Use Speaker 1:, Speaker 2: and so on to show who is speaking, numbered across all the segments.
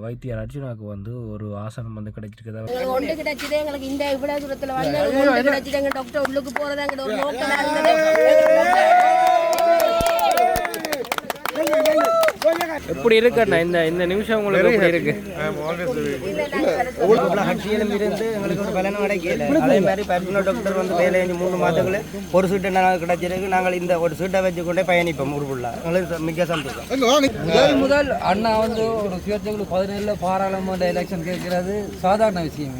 Speaker 1: வைத்தியர் அர்ஜுனாக்கு வந்து ஒரு ஆசனம் வந்து கிடைச்சிருக்குதா
Speaker 2: எங்களுக்கு ஒன்று கிடைச்சது எங்களுக்கு இந்த இவ்வளவு தூரத்துல வந்து எங்களுக்கு ஒன்று கிடைச்சது எங்க டாக்டர் உள்ளுக்கு போறது எங்க ஒரு இருந்தது
Speaker 1: எப்படி இருக்குண்ணா இந்த இந்த நிமிஷம் உங்களுக்கு எப்படி இருக்கு?
Speaker 3: கட்சியிலும் இருந்து எங்களுக்கு ஒரு பலனும் கிடைக்கல அதே மாதிரி பர்மனோ டாக்டர் வந்து வேலை செஞ்சு மூணு மாதங்கள் ஒரு சீட்டை நாங்கள் கிடைச்சிருக்கு? நாங்கள் இந்த ஒரு சீட்டை வச்சு கொண்டே பயணிப்போம் ஊருக்குள்ள. எங்களுக்கு மிக சந்தோஷம்.
Speaker 4: முதல் முதல் அண்ணா வந்து ஒரு சுயேட்சைக்குழு பதினேழுல பாராளுமன்ற எலெக்ஷன் கேட்கிறது சாதாரண விஷயம்.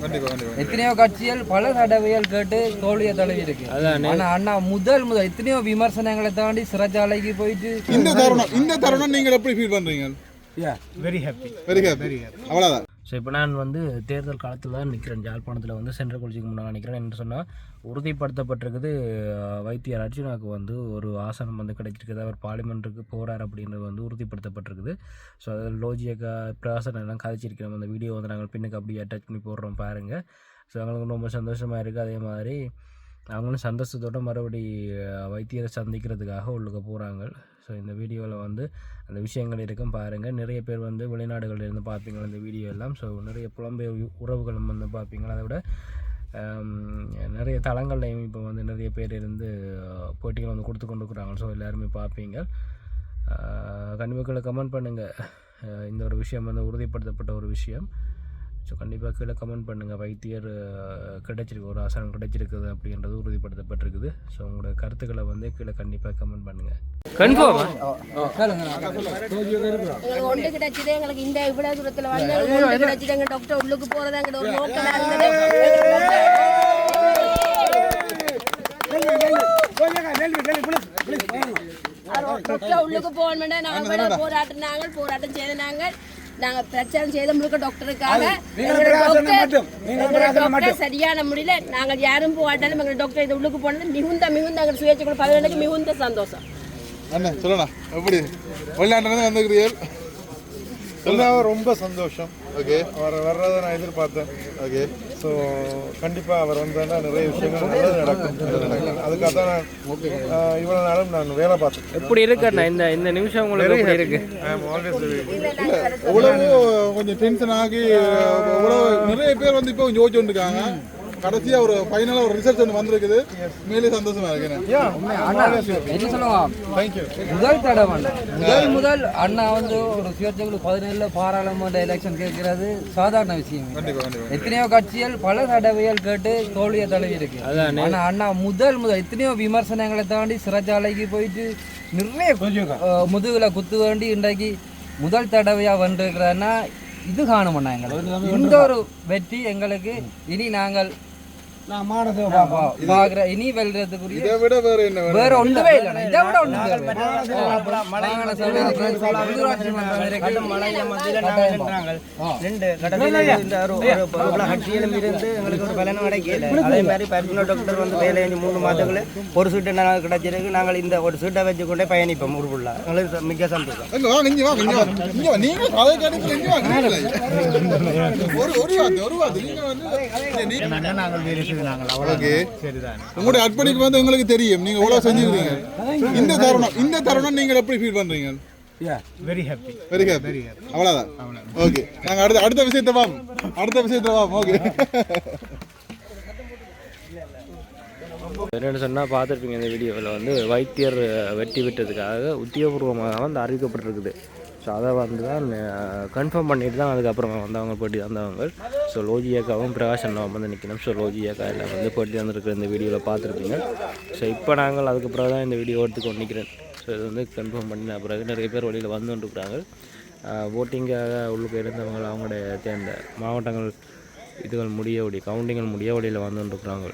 Speaker 4: எத்தனையோ கட்சிகள் பல தடவைகள் கேட்டு தோல்வியை தழுவி இருக்கு ஆனா அண்ணா முதல் முதல் எத்தனையோ விமர்சனங்களை தாண்டி சிறைச்சாலைக்கு போயிட்டு
Speaker 5: இந்த தருணம் இந்த தருணம் நீங்கள் எப்படி ஃபீல் பண்றீங்க?
Speaker 3: வெரி ஹாப்பி
Speaker 5: வெரி ஹாப்பி அவ்வளோதான்
Speaker 1: ஸோ இப்போ நான் வந்து தேர்தல் காலத்தில் தான் நிற்கிறேன் யாழ்ப்பாணத்தில் வந்து சென்ட்ரல் கொள்கைக்கு முன்னால் நிற்கிறேன் என்று சொன்னால் உறுதிப்படுத்தப்பட்டிருக்குது வைத்தியர் அர்ஜுனாக்கு வந்து ஒரு ஆசனம் வந்து கிடைச்சிருக்குது அவர் பார்லிமெண்ட்டுக்கு போகிறார் அப்படின்றது வந்து உறுதிப்படுத்தப்பட்டிருக்குது. ஸோ அதில் லோஜியக்கா பிரகாசன் எல்லாம் கதைச்சிருக்கிறோம். அந்த வீடியோ வந்து நாங்கள் பின்னுக்கு அப்படியே அட்டாச் பண்ணி போடுறோம் பாருங்கள் ஸோ எங்களுக்கு ரொம்ப சந்தோஷமாக இருக்குது அதே மாதிரி அவங்களும் சந்தோஷத்தோட மறுபடி வைத்தியரை சந்திக்கிறதுக்காக உள்ளுக்க போகிறாங்க ஸோ இந்த வீடியோவில் வந்து அந்த விஷயங்கள் இருக்கும் பாருங்கள் நிறைய பேர் வந்து வெளிநாடுகளில் இருந்து பார்ப்பீங்க இந்த வீடியோ எல்லாம். ஸோ நிறைய புலம்பெயர் உ- உறவுகளும் வந்து பார்ப்பீங்க அதை விட நிறைய தளங்கள்லையும் இப்போ வந்து நிறைய பேர் இருந்து போட்டிகள் வந்து கொடுத்து கொண்டு இருக்கிறாங்க ஸோ எல்லாருமே பார்ப்பீங்க கண்டிப்பாக கமெண்ட் பண்ணுங்கள் இந்த ஒரு விஷயம் வந்து உறுதிப்படுத்தப்பட்ட ஒரு விஷயம். ஸோ கண்டிப்பாக கீழே கமெண்ட் பண்ணுங்கள் வைத்தியர் கிடைச்சிருக்கு. ஒரு ஆசனம் கிடைச்சிருக்குது அப்படின்றது உறுதிப்படுத்தப்பட்டிருக்குது. ஸோ உங்களோட கருத்துக்களை வந்து கீழே கண்டிப்பாக கமெண்ட் பண்ணுங்கள் கன்ஃபார்மா
Speaker 2: ஒன்று கிடைச்சது. எங்களுக்கு இந்த இவ்வளவு தூரத்துல வந்து ஒன்று கிடைச்சது. எங்க டாக்டர் உள்ளுக்கு போறது எங்க ஒரு நோக்கமா இருந்தது. டாக்டர் உள்ளுக்கு போகணும்னா நாங்கள் விட போராட்டினாங்க. போராட்டம் செய்த நாங்கள் நாங்க பிரச்சாரம் செய்த முழுக்க டாக்டருக்காக சரியான முறையில் நாங்கள் யாரும் போராட்டாலும் எங்களோட டாக்டர் இது உள்ளுக்கு போனது மிகுந்த மிகுந்த எங்கள் சுயேட்சை கூட பதினெண்டுக்கு மிகுந்த சந்தோஷம்.
Speaker 5: அண்ணா சொல்லண்ணா. எப்படி? வெளிநாட்டிலேருந்து வந்துருக்கிறீர்கள்.
Speaker 6: எல்லாம் ரொம்ப சந்தோஷம்.
Speaker 5: ஓகே
Speaker 6: அவர் வர்றதை நான் எதிர்பார்த்தேன்.
Speaker 5: ஓகே
Speaker 6: ஸோ கண்டிப்பாக அவர் வந்தாருன்னா நிறைய விஷயங்கள் நல்லது நடக்கும். அதுக்காக தான் நான் ஆஹ், இவ்வளவு நாளும் நான் வேலை பார்த்தேன்.
Speaker 1: எப்படி இருக்குண்ணா இந்த இந்த நிமிஷம் உங்களுக்கு எப்படி இருக்கு?
Speaker 5: இவ்வளவு கொஞ்சம் டென்ஷன் ஆகி இவ்வளவு நிறைய பேர் வந்து இப்போ யோசிச்சு இருக்காங்க. கடைசியா ஒரு ஃபைனலா ஒரு ரிசல்ட் ஒன்று வந்திருக்குது. மேலே சந்தோஷமா இருக்கேன்.
Speaker 4: முதல் தடவை. முதல் முதல் அண்ணா வந்து ஒரு சுயேட்சைக்குழு பதினேழுல பாராளுமன்ற எலெக்ஷன் கேட்கிறது சாதாரண விஷயம்
Speaker 5: கண்டிப்பா கண்டிப்பா
Speaker 4: எத்தனையோ கட்சிகள் பல தடவைகள் கேட்டு தோல்வியை தழுவி இருக்கு. ஆனா அண்ணா முதல் முதல் எத்தனையோ விமர்சனங்களை தாண்டி சிறைச்சாலைக்கு போயிட்டு நிறைய முதுகுல குத்து வேண்டி இன்றைக்கு முதல் தடவையா வந்திருக்கிறன்னா இது காணும் எங்களுக்கு. இந்த ஒரு வெற்றி எங்களுக்கு. இனி நாங்கள் இனி வெல்றதுக்குரிய
Speaker 5: இதை விட வேற என்ன?
Speaker 4: வேற? ஒன்றுமே இல்லை இதை விட
Speaker 3: டாக்டர் வந்து வேலை மூணு மாதங்கள் ஒரு சீட்டை நாங்கள் கிடைச்சிருக்கு. நாங்கள் இந்த ஒரு சீட்டை வச்சு கொண்டே பயணிப்போம் ஊருக்குள்ள. எங்களுக்கு மிக சந்தோஷம்.
Speaker 5: நீங்களே. ஓகே. உங்களுடைய அர்ப்பணிப்பு வந்து உங்களுக்கு தெரியும். நீங்க எவ்வளவு செஞ்சிருக்கீங்க? இந்த தருணம் இந்த தருணம் நீங்க எப்படி ஃபீல் பண்றீங்க?
Speaker 6: வெரி ஹாப்பி
Speaker 5: வெரி ஹாப்பி அவ்வளவுதான். ஓகே நாங்க அடுத்த அடுத்த விஷயத்தை வாம். அடுத்த விஷயத்தை வாம். ஓகே
Speaker 1: என்னென்னு சொன்னால் பார்த்துருப்பீங்க இந்த வீடியோவில் வந்து வைத்தியர் வெற்றி பெற்றதுக்காக உத்தியோகபூர்வமாக வந்து அறிவிக்கப்பட்டிருக்குது. ஸோ அதை வந்து தான் கன்ஃபார்ம் பண்ணிட்டு தான் அதுக்கப்புறமா வந்தவங்க போட்டி வந்தவங்க. ஸோ லோஜியாக்காவும் பிரகாஷ் அண்ணாவும் வந்து நிற்கணும் ஸோ லோஜியாக்கா எல்லாம் வந்து போட்டி வந்திருக்கிற இந்த வீடியோவில் பார்த்துருப்பீங்க. ஸோ இப்போ நாங்கள் அதுக்கப்புறம் தான் இந்த வீடியோ எடுத்துக்கொண்டு நிற்கிறேன் ஸோ இது வந்து கன்ஃபார்ம் பண்ணின பிறகு நிறைய பேர் வழியில் வந்து கொண்டிருக்கிறாங்க. ஓட்டிங்காக உள்ளுக்கு இருந்தவங்க அவங்களுடைய தேர்ந்த மாவட்டங்கள் இதுகள் முடிய முடியவடி கவுண்டிங்கள் முடிய வழியில் வந்து கொண்டுருக்குறாங்க.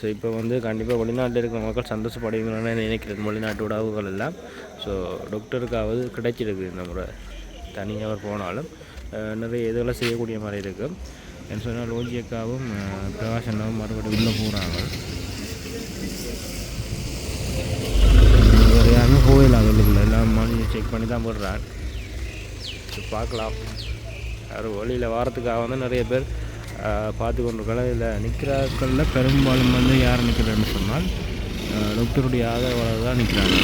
Speaker 1: ஸோ இப்போ வந்து கண்டிப்பாக வெளிநாட்டில் இருக்கிற மக்கள் சந்தோஷப்படுவீங்கன்னு நினைக்கிறது வெளிநாட்டு உறவுகள் எல்லாம். ஸோ டாக்டருக்காவது கிடைச்சிருக்கு இந்த முறை. தனியாக அவர் போனாலும் நிறைய இதெல்லாம் செய்யக்கூடிய மாதிரி இருக்குது என்ன சொன்னால் லோஜியக்காவும் பிரகாஷனாவும் மறுபடியும் உள்ளே போகிறாங்க வேறு யாருமே கோவில் உள்ளுக்குள்ள எல்லாம் மணி செக் பண்ணி தான் போடுறான் ஸோ பார்க்கலாம். யாரும் வழியில் வாரத்துக்காக வந்து நிறைய பேர் பார்த்து கொண்டிருக்கலாம் இதில் நிற்கிறாக்களில் பெரும்பாலும் வந்து யார் நிற்கிறேன்னு சொன்னால் டாக்டருடைய ஆதரவாளர்கள் தான் நிற்கிறாங்க.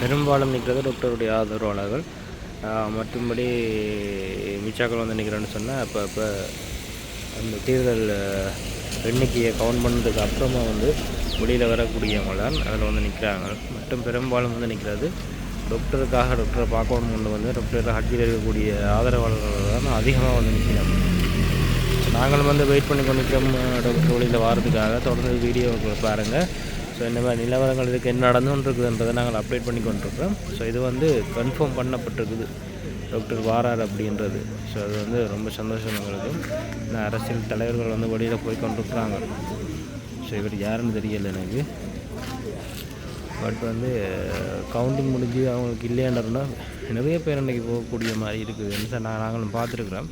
Speaker 1: பெரும்பாலும் நிற்கிறது டாக்டருடைய ஆதரவாளர்கள். மற்றும்படி மிச்சாக்கள் வந்து நிற்கிறேன்னு சொன்னால் அப்போ அப்போ அந்த தேர்தல் எண்ணிக்கையை கவுண்ட் பண்ணதுக்கு அப்புறமா வந்து வெளியில் வரக்கூடியவங்க தான் அதில் வந்து நிற்கிறாங்க. மற்றும் பெரும்பாலும் வந்து நிற்கிறது டாக்டருக்காக டாக்டரை பார்க்கணும் கொண்டு வந்து டாக்டரை ஹட்ஜில் இருக்கக்கூடிய ஆதரவாளர்கள் தான் அதிகமாக வந்து நிற்கிறாங்க. நாங்களும் வந்து வெயிட் பண்ணி கொண்டிருக்கோம் டாக்டர் வழியில் வாரதுக்காக தொடர்ந்து வீடியோக்களை பாருங்கள் ஸோ இந்த மாதிரி நிலவரங்கள் இதுக்கு என்ன நடந்துன்னு இருக்குதுன்றதை நாங்கள் அப்டேட் பண்ணி கொண்டிருக்கிறோம். ஸோ இது வந்து கன்ஃபார்ம் பண்ணப்பட்டிருக்குது. டாக்டர் வாரார் அப்படின்றது. ஸோ அது வந்து ரொம்ப சந்தோஷம் எங்களுக்கு. இந்த அரசியல் தலைவர்கள் வந்து வெளியில் போய் கொண்டிருக்கிறாங்க. ஸோ இவர் யாருன்னு தெரியல எனக்கு. பட் வந்து கவுண்டிங் முடிஞ்சு அவங்களுக்கு இல்லையாண்டா நிறைய பேர் அன்றைக்கி போகக்கூடிய மாதிரி இருக்குது. நான் நாங்களும் பார்த்துருக்குறோம்.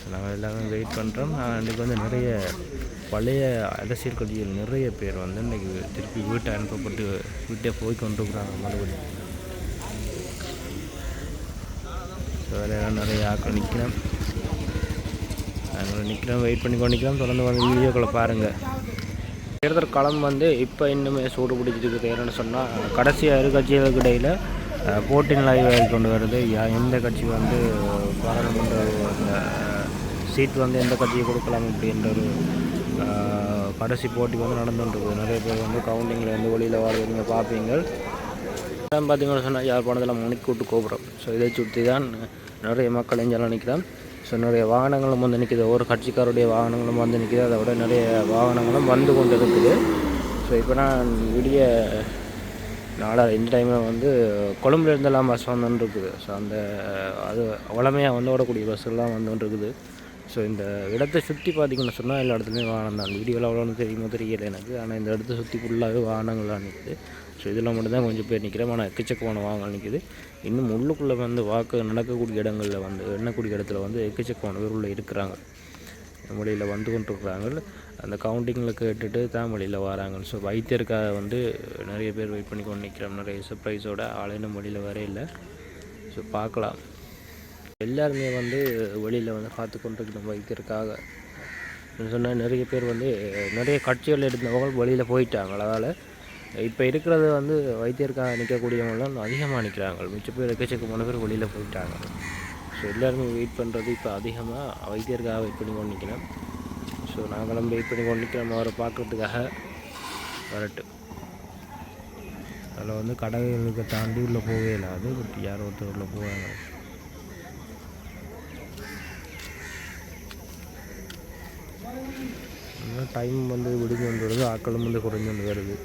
Speaker 1: ஸோ நாங்கள் எல்லாமே வெயிட் பண்ணுறோம் அன்றைக்கி வந்து நிறைய பழைய அரசியல் கட்சிகள் நிறைய பேர் வந்து இன்றைக்கி திருப்பி வீட்டை அனுப்பப்பட்டு வீட்டை போய் கொண்டிருக்கிறாங்க மறுபடியும். ஸோ வேலையெல்லாம் நிறைய ஆக்கள் நிற்கிறோம் நாங்கள் நிற்கிறோம் வெயிட் பண்ணி கொண்டிருக்கிறோம். தொடர்ந்து வந்து வீடியோக்களை பாருங்கள் தேர்தல் களம் வந்து இப்போ இன்னுமே சூடு பிடிச்சிருக்கு ஏன்னு சொன்னால் கடைசி எதிர்கட்சிகளுக்கு இடையில் போட்டி நிலை கொண்டு வருது. எந்த கட்சி வந்து சீட் வந்து எந்த கட்சியை கொடுக்கலாம் அப்படின்ற ஒரு கடைசி போட்டி வந்து நடந்துட்டுருக்கு நிறைய பேர் வந்து கவுண்டிங்கில் வந்து ஒளியில் வரது. நீங்கள் பார்ப்பீங்க சொன்னால் யார் சொன்னால் மணிக்கு மணிக்கூட்டு கோபுரம். ஸோ இதை சுற்றி தான் நிறைய மக்கள் இங்கெல்லாம் நிற்கிறான் ஸோ நிறைய வாகனங்களும் வந்து நிற்கிது ஒவ்வொரு கட்சிக்காருடைய வாகனங்களும் வந்து நிற்கிது அதை விட நிறைய வாகனங்களும் வந்து கொண்டு இருக்குது ஸோ இப்போ நான் விடிய நாளா இந்த டைமில் வந்து கொழும்புலேருந்தெல்லாம் பஸ் வந்துன்னு இருக்குது ஸோ அந்த அது வளமையாக வந்து ஓடக்கூடிய பஸ்ஸெல்லாம் வந்துன்னு இருக்குது ஸோ இந்த இடத்தை சுற்றி பார்த்தீங்கன்னு சொன்னால் எல்லா இடத்துலையும் வாகனம் தான். வீடியோவில் அவ்வளோன்னு தெரியுமோ தெரியல எனக்கு. ஆனால் இந்த இடத்த சுற்றி ஃபுல்லாகவே வாகனங்கள்லாம் நிற்குது ஸோ இதில் மட்டும்தான் கொஞ்சம் பேர் நிற்கிறேன் ஆனால் எக்கச்சக்கமான வாகனம் நிற்குது இன்னும் உள்ளுக்குள்ளே வந்து வாக்கு நடக்கக்கூடிய இடங்களில் வந்து எண்ணக்கூடிய இடத்துல வந்து எக்கச்சக்கமான பேர் உள்ளே இருக்கிறாங்க. மொழியில் வந்து கொண்டிருக்கிறாங்க அந்த கவுண்டிங்கில் கேட்டுட்டு தான் வழியில் வராங்க. ஸோ வைத்தியருக்காக வந்து நிறைய பேர் வெயிட் பண்ணி கொண்டு நிற்கிறோம் நிறைய சர்ப்ரைஸோட ஆளுநர் மொழியில் வரையில. ஸோ பார்க்கலாம். எல்லாருமே வந்து வெளியில் வந்து பார்த்து கொண்டிருக்கணும் வைக்கிறதுக்காக சொன்னால் நிறைய பேர் வந்து நிறைய கட்சிகள் எடுத்தவங்க வெளியில் போயிட்டாங்க. அதனால் இப்போ இருக்கிறது வந்து வைத்தியருக்காக நிற்கக்கூடியவங்களாம் அதிகமாக நிற்கிறாங்க மிச்ச பேர் எக்கச்சக்கமான பேர் வெளியில் போயிட்டாங்க. ஸோ எல்லாருமே வெயிட் பண்ணுறது இப்போ அதிகமாக வைத்தியருக்காக வெயிட் பண்ணி கொண்டு நிற்கிறேன் ஸோ நாங்களும் வெயிட் பண்ணி கொண்டு நிற்கிறோம் அவரை பார்க்குறதுக்காக வரட்டு அதில் வந்து கடைகளுக்கு தாண்டி உள்ளே போகவே இல்லாது பட் யாரோ ஒருத்தர் உள்ளே போவாங்க. டைம் வந்து விடிஞ்சு கொண்டு வருது ஆக்களும் வந்து குறைஞ்சு கொண்டு வருது